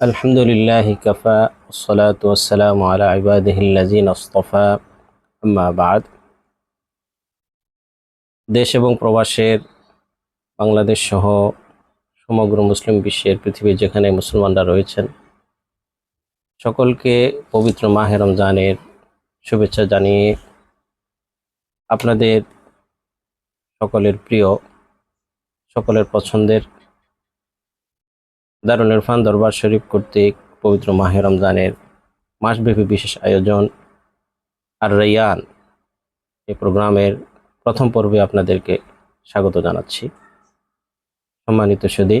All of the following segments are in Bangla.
الحمد لله كفى والصلاة والسلام على عباده الذين اصطفى أما بعد দেশ এবং প্রবাসের বাংলাদেশ সহ সমগ্র মুসলিম বিশ্বের পৃথিবীর যেখানে মুসলমানরা রয়েছেন সকলকে পবিত্র মাহে রমজানের শুভেচ্ছা জানিয়ে আপনাদের সকলের প্রিয় সকলের পছন্দের দারুল ইরফান দরবার শরীফ কর্তৃক পবিত্র মাহে রমজানের মাসব্যাপী বিশেষ আয়োজন আর রাইয়ান এই প্রোগ্রামের প্রথম পর্বে আপনাদেরকে স্বাগত জানাচ্ছি। সম্মানিত সুদী,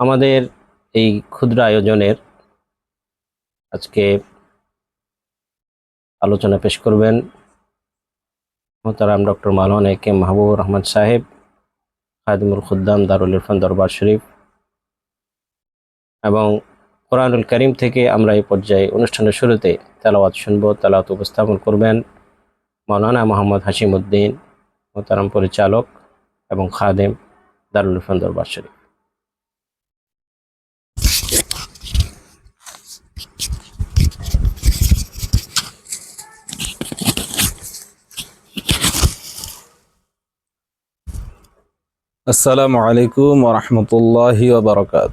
আমাদের এই ক্ষুদ্র আয়োজনের আজকে আলোচনা পেশ করবেন মোহতারাম ডক্টর মালন এ কে মাহবুবুর রহমান সাহেব, খাদিমুল খুদ্দাম দারুল ইরফান দরবার শরীফ এবং কোরআনুল করিম থেকে আমরা এই পর্যায়ে অনুষ্ঠানের শুরুতে তেলাওয়াত শুনব, তেলাওয়াত উপস্থাপন করবেন মৌলানা মোহাম্মদ হাসিম উদ্দিন মোহতারাম পরিচালক এবং খাদেম দারুল ইরফান দরবার শরীফ। আসসালামু আলাইকুম ওরহমতুল্লাহি ওবরকাত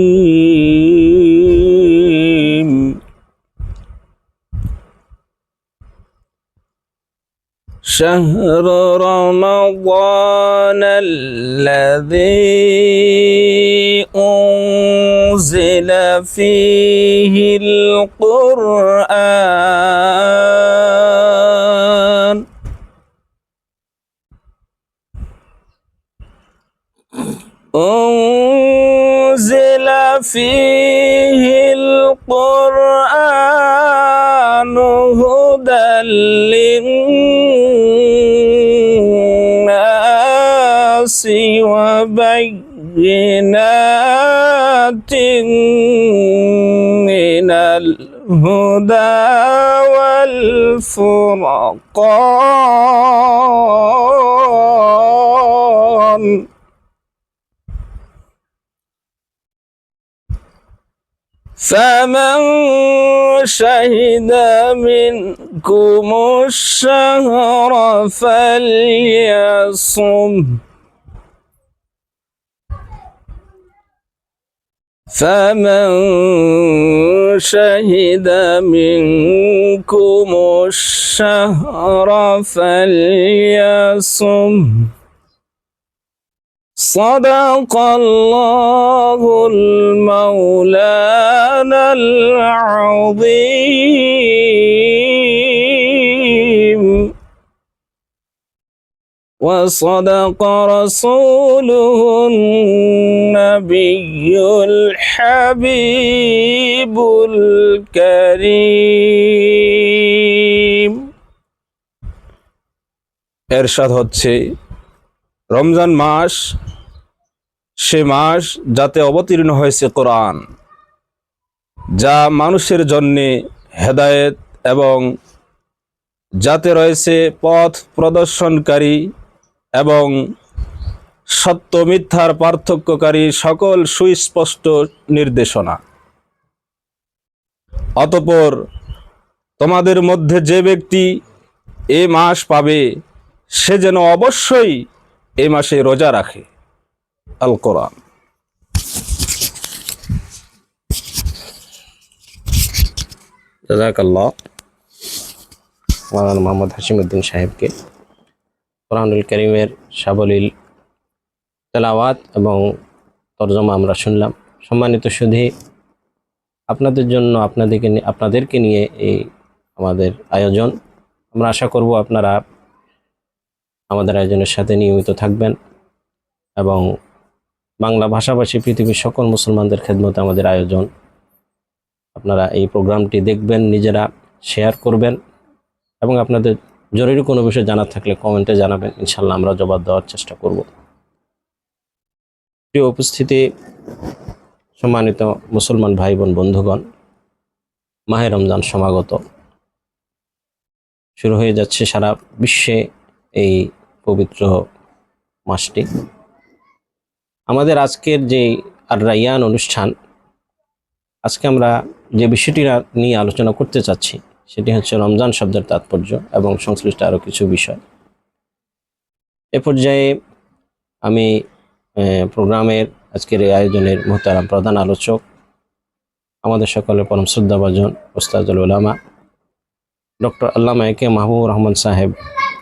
شهر رمضان الذي أنزل فيه القرآن. أنزل فيه القرآن هدى للناس. وبينات من الهدى والفرقان. فمن شهد منكم الشهر فليصم. فمن شهد منكم الشهر فليصم. صدق الله المولانا العظيم. وصدق رسوله النبي الحبيب الكريم এরশাদ হচ্ছে রমজান মাস সে মাস যাতে অবতীর্ণ হয়েছে কোরআন যা মানুষের জন্যে হেদায়েত এবং যাতে রয়েছে পথ প্রদর্শনকারী এবং সত্য, মিথ্যার পার্থক্যকারী সকল সুস্পষ্ট নির্দেশনা। অতপর তোমাদের মধ্যে যে ব্যক্তি এ মাস পাবে, সে যেন অবশ্যই এ মাসে রোজা রাখে। আল কোরআন। জাজাকাল্লাহ মোহাম্মদ হাসিম উদ্দিন সাহেবকে কোরআনুল করিমের সাবলীল তেলাওয়াত এবং তর্জমা আমরা শুনলাম। সম্মানিত সুধী, আপনাদের জন্য, আপনাদেরকে আপনাদেরকে নিয়ে এই আমাদের আয়োজন। আমরা আশা করব আপনারা আমাদের আয়োজনের সাথে নিয়মিত থাকবেন এবং বাংলা ভাষাভাষী পৃথিবীর সকল মুসলমানদের খেদমতে আমাদের আয়োজন। আপনারা এই প্রোগ্রামটি দেখবেন, নিজেরা শেয়ার করবেন এবং আপনাদের জরুরি কোনো বিষয় জানার থাকলে কমেন্টে জানাবেন। ইনশাল্লাহ আমরা জবাব দেওয়ার চেষ্টা করব। প্রিয় উপস্থিতি, সম্মানিত মুসলমান ভাই বোন বন্ধুগণ, মাহে রমজান সমাগত। শুরু হয়ে যাচ্ছে সারা বিশ্বে এই পবিত্র মাসটি। আমাদের আজকের যে আর রাইয়ান অনুষ্ঠান, আজকে আমরা যে বিষয়টি নিয়ে আলোচনা করতে চাচ্ছি সেটি হচ্ছে রমজান শব্দের তাৎপর্য এবং সংশ্লিষ্ট আরও কিছু বিষয়। এ পর্যায়ে আমি প্রোগ্রামের আজকের এই আয়োজনের মোহতারাম প্রধান আলোচক, আমাদের সকলের পরম শ্রদ্ধাভাজন ওস্তাজুল উলামা, ডক্টর আল্লামা একে মাহবুব রহমান সাহেব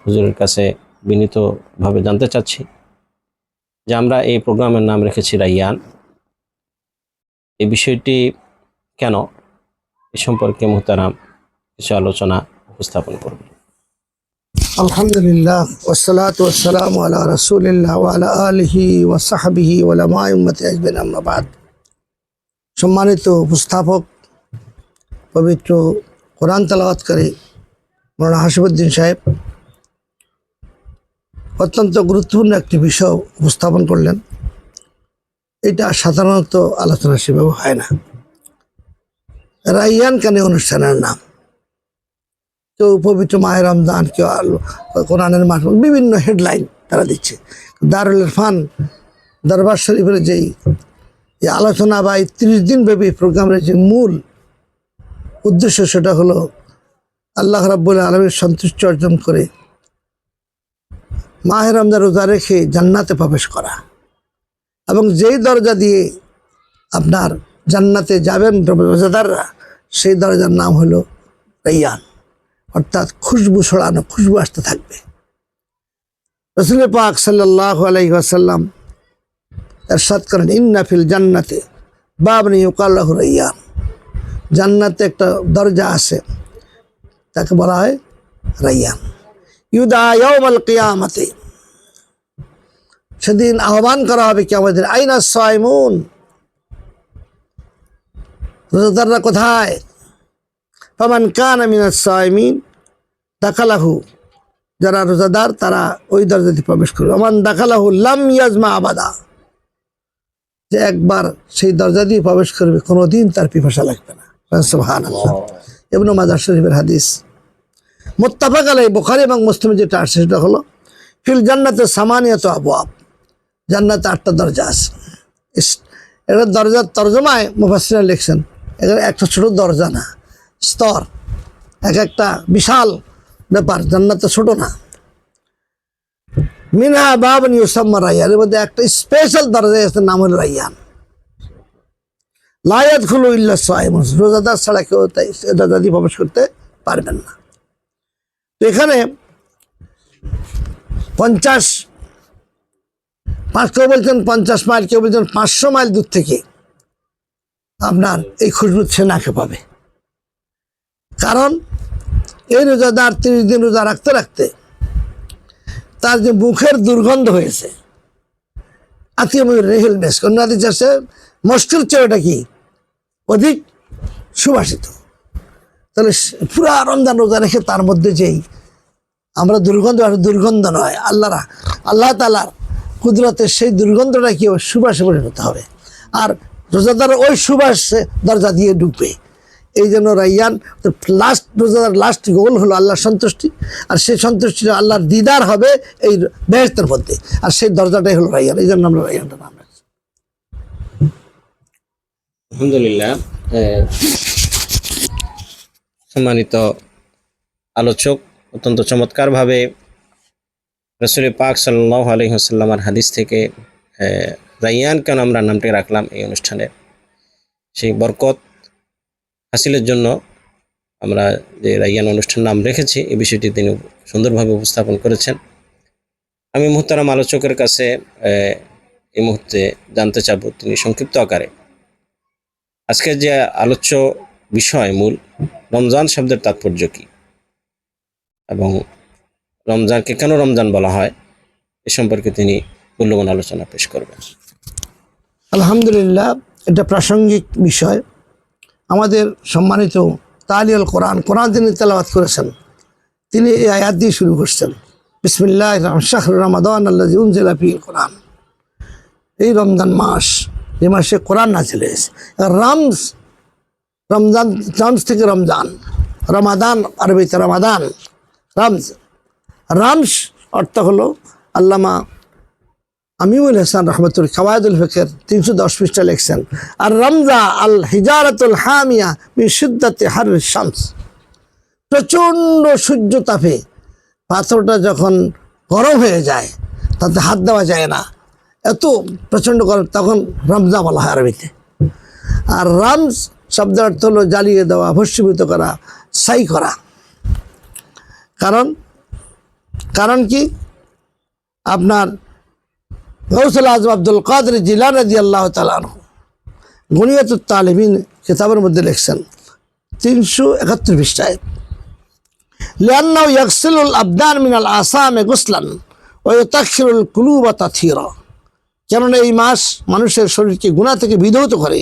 হুজুরের কাছে বিনীতভাবে জানতে চাচ্ছি যে আমরা এই প্রোগ্রামের নাম রেখেছি রাইয়ান। এই বিষয়টি কেন? এ সম্পর্কে মোহতারাম কিছু আলোচনা উপস্থাপন করবে। আলহামদুলিল্লাহ আজবেন সম্মানিত উপস্থাপক, পবিত্র কোরআন তালাওয়াত করে মৌলানা হাসিবুদ্দিন সাহেব, অত্যন্ত গুরুত্বপূর্ণ একটি বিষয় উপস্থাপন করলেন। এটা সাধারণত আলোচনা সেভাবে হয় না। রাইয়ান কানে অনুষ্ঠানের নাম। কেউ পবিত্র মায়ের রমজান, কেউ কোরআনের মাস বিভিন্ন হেডলাইন তারা দিচ্ছে। দারুল ইরফান, দরবার শরীফের যেই আলোচনা বা এই তিরিশ দিন ব্যাপী প্রোগ্রামের যে মূল উদ্দেশ্য সেটা হলো আল্লাহ রাব্বুল আলমের সন্তুষ্টি অর্জন করে মাহের রমজান রোজা রেখে জান্নাতে প্রবেশ করা এবং যেই দরজা দিয়ে আপনার জান্নাতে যাবেন রোজাদাররা, সেই দরজার নাম হলো রাইয়ান। অর্থাৎ খুশবু ছড়ানো, খুশবু আসতে থাকবে। রসুল পাক সাল্লাহ আলাইহি আসাল্লাম এরশাদ করেন ইন্নাফিল জান্নাতে বাব বাবনি ইউকাল্লাহ রাইয়ান। জান্নাতে একটা দরজা আছে, তাকে বলা হয় রাইয়ান। ইউদা ইয়াউমাল কিয়ামাতে, সেদিন আহ্বান করা হবে কি আমাদের আইনা সাইমুন? রোজাদাররা কোথায়? ফমান কান মিনাস সাইমিন দাখালাহু যারা রোজাদার তারা ওই দরজা দিয়ে প্রবেশ করবে। আমান দাখালাহু লাম ইয়াজমা আবাদা যে একবার সেই দরজা দিয়ে প্রবেশ করবে কোনোদিন তার পিপাসা লাগবে না। সুবহান এবন মাজার শরীফের হাদিস। মোত্তাফাক আলাই বোখারি এবং মুসলিম যেটা আসছে সেটা হলো ফিল জান্নাতে সামানিয়ত আবু আব জান্নাতে আটটা দরজা আছে। এটা দরজার তর্জমায় মুফাসিরা লিখছেন এটা একটা ছোট দরজা না। স্তর। এক একটা বিশাল ব্যাপার, জান্নাত ছোট না। মিনা বাবন ইউসাম্মা রাইয়ান, এর মধ্যে একটা স্পেশাল দরজা আছে, নাম হলো রাইয়ান। লায়াত খুলো ইল্লা সাইমুন, রোজাদার ছাড়া কেউ তাই দিয়ে প্রবেশ করতে পারবেন না। তো এখানে পঞ্চাশ, পাঁচ কেউ বলছেন পঞ্চাশ মাইল, কেউ বলছেন পাঁচশো মাইল দূর থেকে আপনার এই খুশবু সে নাকে পাবে। কারণ এই রোজাদার তিরিশ দিন রোজা রাখতে রাখতে তার যে মুখের দুর্গন্ধ হয়েছে। আত্মীয় রেহেল মেস কন্যাদি চাষে মুশকিল চেয়েটা কি? অধিক সুবাসিত তাহলে পুরা রমজান রোজা রেখে তার মধ্যে যেই আমরা দুর্গন্ধ, আর দুর্গন্ধ নয়, আল্লাহরা, আল্লাহ তালার কুদরতে সেই দুর্গন্ধটা কি সুবাসে পরিণত হবে। আর রোজাদার ওই সুবাসে দরজা দিয়ে ঢুকবে। এই জন্য রাইয়ান লাস্ট রোজাদার লাস্ট গোল হলো আল্লাহর সন্তুষ্টি, আর সেই সন্তুষ্টি আল্লাহর দিদার হবে এই বেহেস্তের মধ্যে। আর সেই দরজাটাই হলো রাইয়ান এই জন্য আমরা রাইয়ানটা নাম রাখছি। আলহামদুলিল্লাহ সম্মানিত আলোচক, অত্যন্ত চমৎকারভাবে রসুল পাক সাল্লাহ হাদিস থেকে রাইয়ান কেন আমরা নামটি রাখলাম এই অনুষ্ঠানে সেই বরকত হাসিলের জন্য আমরা যে রাইয়ান অনুষ্ঠান নাম রেখেছি, এই বিষয়টি তিনি সুন্দরভাবে উপস্থাপন করেছেন। আমি মুহতারাম আলোচকের কাছে এই মুহূর্তে জানতে চাবো তিনি সংক্ষিপ্ত আকারে। আজকের যে আলোচ্য বিষয় মূল, রমজান শব্দের তাৎপর্য কী? এবং রমজানকে কেন রমজান বলা হয়? এ সম্পর্কে তিনি মূল্যবান আলোচনা পেশ করবেন। আলহামদুলিল্লাহ, এটা প্রাসঙ্গিক বিষয়। আমাদের সম্মানিত তালিয়াল কোরআন কোরআন তিনি তেলাওয়াত করেছেন, তিনি এই আয়াত দিয়ে শুরু করছেন। বিসমিল্লাহ শাহ রমাদান আল্লাহ কোরআন। এই রমজান মাস যে মাসে কোরআন নাজিল রামস রমজান রামস থেকে রমজান, রমাদান, আরবিতে রমাদান রামস রামস অর্থ হলো আল্লামা আমিউল হাসান রহমতুল খাওয়ায়দুল ফেকের, তিনশো দশ পৃষ্ঠা লিখছেন। আর রমজা আল হিজারতুল হামিয়া বিশুদ্ধাতে হার শামস। প্রচণ্ড সূর্য তাপে পাথরটা যখন গরম হয়ে যায়, তাতে হাত দেওয়া যায় না। এত প্রচণ্ড গরম, তখন রমজা বলা হয় আরবিতে। আর রামস শব্দের অর্থ হলো জ্বালিয়ে দেওয়া, ভস্মীভূত করা সাই করা। কারণ কারণ কি? আপনার গৌসল আজম আব্দুল কাদের জিলান রাজি আল্লাহ তালু গুনিয়াতুল তালিমিন কিতাবের মধ্যে লিখছেন, তিনশো একাত্তর পৃষ্ঠায় লিয়ান্নাউ আবদান মিনাল আসামে গুসলান ও তাক্ষিরুল কুলুবা তাথিরা। কেননা এই মাস মানুষের শরীরকে গুণা থেকে বিধৌত করে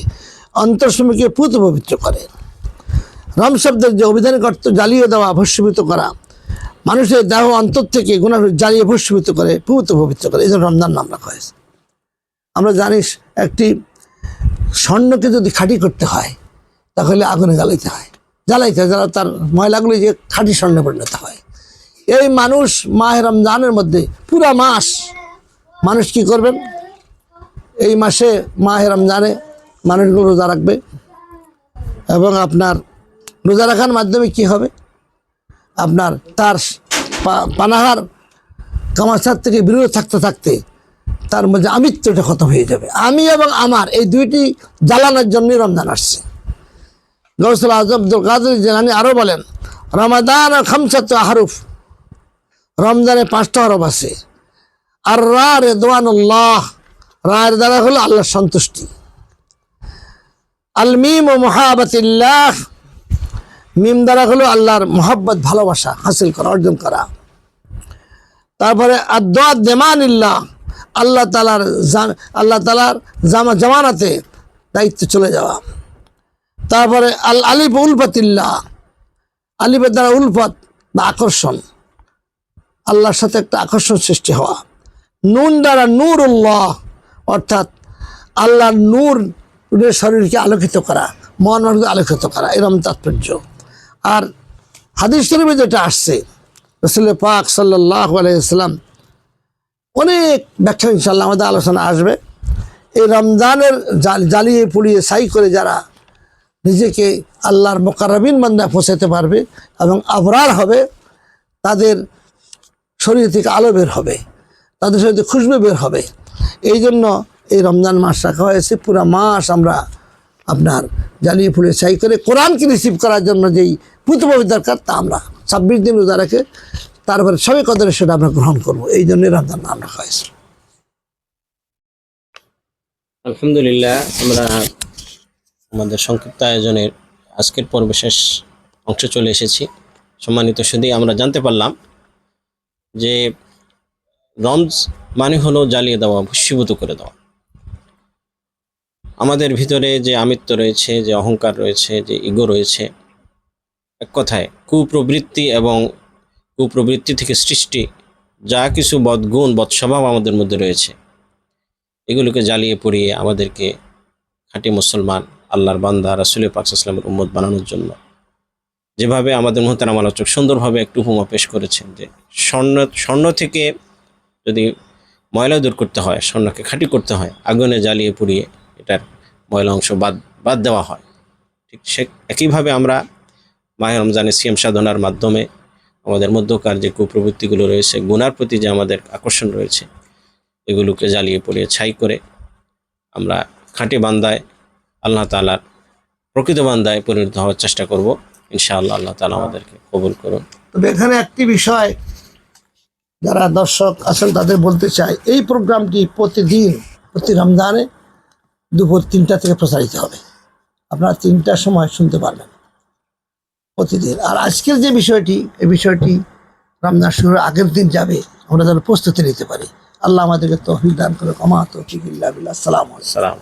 অন্তঃসমীকে পুত পবিত্র করে। রম শব্দের যে অভিধানিক অর্থ জ্বালিয়ে দেওয়া, ভস্মীভূত করা মানুষের দেহ অন্তর থেকে গুণা জ্বালিয়ে ভস্মীভূত করে পুত পবিত্র করে। এই জন্য রমজান নাম রাখা হয়েছে। আমরা জানিস একটি স্বর্ণকে যদি খাঁটি করতে হয়, তাহলে আগুনে জ্বালাইতে হয়। জ্বালাইতে হয়, যারা তার ময়লাগুলি যে খাঁটি স্বর্ণে পরিণত হয়। এই মানুষ মাহে রমজানের মধ্যে পুরা মাস মানুষ কি করবেন? এই মাসে মাহে রমজানে মানুষগুলো রোজা রাখবে। এবং আপনার রোজা রাখার মাধ্যমে কি হবে? আপনার তার পানাহার কামাচার থেকে বিরত থাকতে থাকতে তার মধ্যে আমিত্বটা খতম হয়ে যাবে। আমি এবং আমার এই দুইটি জ্বালানোর জন্যই রমজান আসছে। গৌসল আজম আব্দুল কাদের জেলানি আরও বলেন, রমাদান আর খামসাত আহরুফ, রমজানে পাঁচটা হরফ আছে। আর রা রেদওয়ানুল্লাহ, রায়ের দ্বারা হলো আল্লাহর সন্তুষ্টি। আল মিম ও মোহাবতিল্লাহ মিম দ্বারা হলো আল্লাহর মোহাব্বত, ভালোবাসা হাসিল করা, অর্জন করা। তারপরে আদোয়া দেমানিল্লাহ, আল্লাহ তালার আল্লাহ তালার জামা জামানাতে দায়িত্ব চলে যাওয়া। তারপরে আল আলিফ উলফাতিল্লাহ, আলিফের দ্বারা উলফত বা আকর্ষণ, আল্লাহর সাথে একটা আকর্ষণ সৃষ্টি হওয়া। নুন দ্বারা নূর উল্লাহ অর্থাৎ আল্লাহর নূর শরীরকে আলোকিত করা মন আলোকিত করা, এরকম তাৎপর্য। আর হাদিস শরীফে যেটা আসছে রসুল পাক সাল্লাহ আলাইসাল্লাম অনেক ব্যাখ্যা ইনশাল্লাহ আমাদের আলোচনা আসবে। এই রমজানের জ্বালিয়ে পুড়িয়ে সাই করে যারা নিজেকে আল্লাহর মোকারবিন বান্দায় পৌঁছাতে পারবে এবং আবরার হবে, তাদের শরীর থেকে আলো বের হবে, তাদের শরীর থেকে খুশবু বের হবে। এই জন্য এই রমজান মাস রাখা হয়েছে। পুরো মাস আমরা আপনার জ্বালিয়ে ফুলে চাই করে কোরআনকে রিসিভ করার জন্য যেই পুতপবি দরকার, তা আমরা ছাব্বিশ দিন রোজা রেখে তারপরে সবে কদরে সেটা আমরা গ্রহণ করব। এই জন্যই রমজান নাম রাখা হয়েছে। আলহামদুলিল্লাহ, আমরা আমাদের সংক্ষিপ্ত আয়োজনের আজকের পর্ব শেষ অংশে চলে এসেছি। সম্মানিত শুধু আমরা জানতে পারলাম যে রমজ মানে হলো জ্বালিয়ে দেওয়া, ভস্মীভূত করে দেওয়া। আমাদের ভিতরে যে আমিত্ব রয়েছে, যে অহংকার রয়েছে, যে ইগো রয়েছে এক কথায় কুপ্রবৃত্তি এবং কুপ্রবৃত্তি থেকে সৃষ্টি, যা কিছু বদগুণ, বদস্বভাব আমাদের মধ্যে রয়েছে। এগুলোকে জ্বালিয়ে পুড়িয়ে আমাদেরকে খাঁটি মুসলমান, আল্লাহর বান্দা, রাসুল পাকসালামের উম্মত বানানোর জন্য। যেভাবে আমাদের মোহতারাম আলোচক সুন্দরভাবে একটু উপমা পেশ করেছেন যে, স্বর্ণ স্বর্ণ থেকে যদি ময়লা দূর করতে হয়, স্বর্ণকে খাঁটি করতে হয়, আগুনে জ্বালিয়ে পুড়িয়ে এটার ময়লা অংশ বাদ বাদ দেওয়া হয়। ঠিক সে, একইভাবে আমরা মাহে রমজানের সিএম সাধনার মাধ্যমে আমাদের মধ্যকার যে কুপ্রবৃত্তিগুলো রয়েছে, গুনার প্রতি যে আমাদের আকর্ষণ রয়েছে, এগুলোকে জ্বালিয়ে পড়িয়ে ছাই করে আমরা খাঁটি বান্দায়, আল্লাহ তালার প্রকৃত বান্দায় পরিণত হওয়ার চেষ্টা করব। ইনশাআল্লাহ আল্লাহ তালা আমাদেরকে কবুল করুন। তবে এখানে একটি বিষয় যারা দর্শক আছেন তাদের বলতে চাই, এই প্রোগ্রামটি প্রতিদিন, প্রতি রমজানে দুপুর তিনটা থেকে প্রচারিত হবে। আপনারা তিনটার সময় শুনতে পারবেন। প্রতিদিন আর আজকের যে বিষয়টি, এই বিষয়টি রমজান শুরুর আগের দিন যাবে, আমরা যেন প্রস্তুতি নিতে পারি। আল্লাহ আমাদেরকে তহবিল দান করে কমা তো ঠিক আসসালাম সালাম